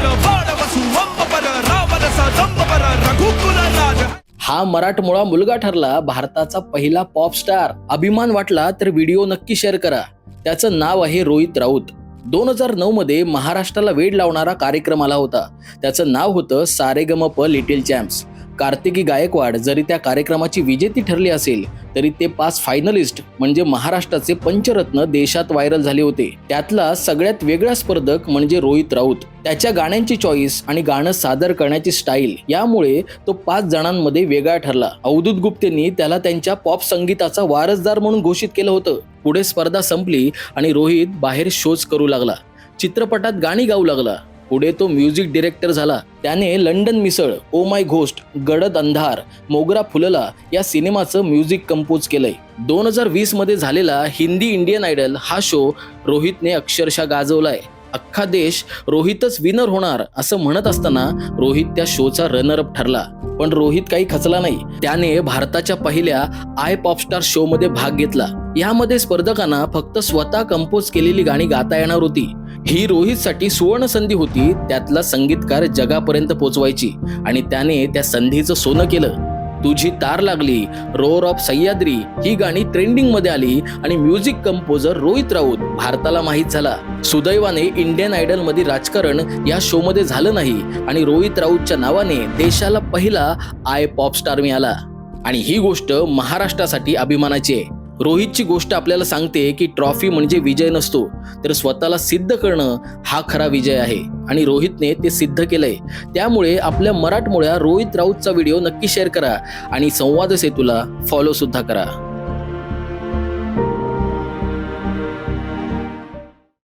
पर पर रघुकुल राज. हा मराठमोळा मुलगा ठरला भारताचा पहिला पॉप स्टार अभिमान वाटला तर व्हिडिओ नक्की शेअर करा. त्याचं नाव आहे रोहित राऊत. दोन हजार नऊ मध्ये महाराष्ट्राला वेड लावणारा कार्यक्रम आला होता. त्याचं नाव होतं सारेगमप लिटिल चॅम्प्स. कार्तिकी गायकवाड जरी त्या कार्यक्रमाची विजेती ठरली असेल तरी ते पाच फायनलिस्ट म्हणजे महाराष्ट्राचे पंचरत्न देशात व्हायरल झाले होते. त्यातला सगळ्यात वेगळा स्पर्धक म्हणजे रोहित राऊत. त्याच्या गाण्यांची चॉईस आणि गाणं सादर करण्याची स्टाईल यामुळे तो पाच जणांमध्ये वेगळा ठरला. अवधूत गुप्तेंनी त्याला त्यांच्या पॉप संगीताचा वारसदार म्हणून घोषित केलं होतं. पुढे स्पर्धा संपली आणि रोहित बाहेर शोज करू लागला. चित्रपटात गाणी गाऊ लागला. पुढे तो म्युझिक डिरेक्टर झाला. त्याने London misal oh my ghost गडद अंधार मोगरा फुलला या सिनेमाचं म्युझिक कंपोज केलंय. दोन हजार वीसमध्ये झालेला हिंदी इंडियन आयडल हा शो रोहितने अक्षरशः गाजवलाय. अख्खा देश रोहितच विनर होणार असं म्हणत असताना रोहित त्या शोचा रनरअप ठरला. पण रोहित काही खचला नाही. त्याने भारताच्या पहिल्या आय पॉपस्टार शो मध्ये भाग घेतला. यामध्ये स्पर्धकांना फक्त स्वतः कंपोज केलेली गाणी गाता येणार होती. ही रोहितसाठी सुवर्ण संधी होती त्यातला संगीतकार जगापर्यंत पोचवायची आणि त्याने त्या संधीचं सोनं केलं. तुझी तार लागली रोअर ऑफ सह्याद्री ही गाणी ट्रेंडिंगमध्ये आली आणि म्युझिक कंपोजर रोहित राऊत भारताला माहीत झाला. सुदैवाने इंडियन आयडलमध्ये राजकारण या शो मध्ये झालं नाही आणि रोहित राऊतच्या नावाने देशाला पहिला आय पॉप स्टार मिळाला. आणि ही गोष्ट महाराष्ट्रासाठी अभिमानाची आहे. रोहितची गोष्ट आपल्याला सांगते की ट्रॉफी म्हणजे विजय नसतो तर स्वतःला सिद्ध करणं हा खरा विजय आहे. आणि रोहितने ते सिद्ध केलंय. त्यामुळे आपल्या मराठमोळ्या रोहित राऊतचा व्हिडिओ नक्की शेअर करा आणि संवाद सेतूला फॉलो सुद्धा करा.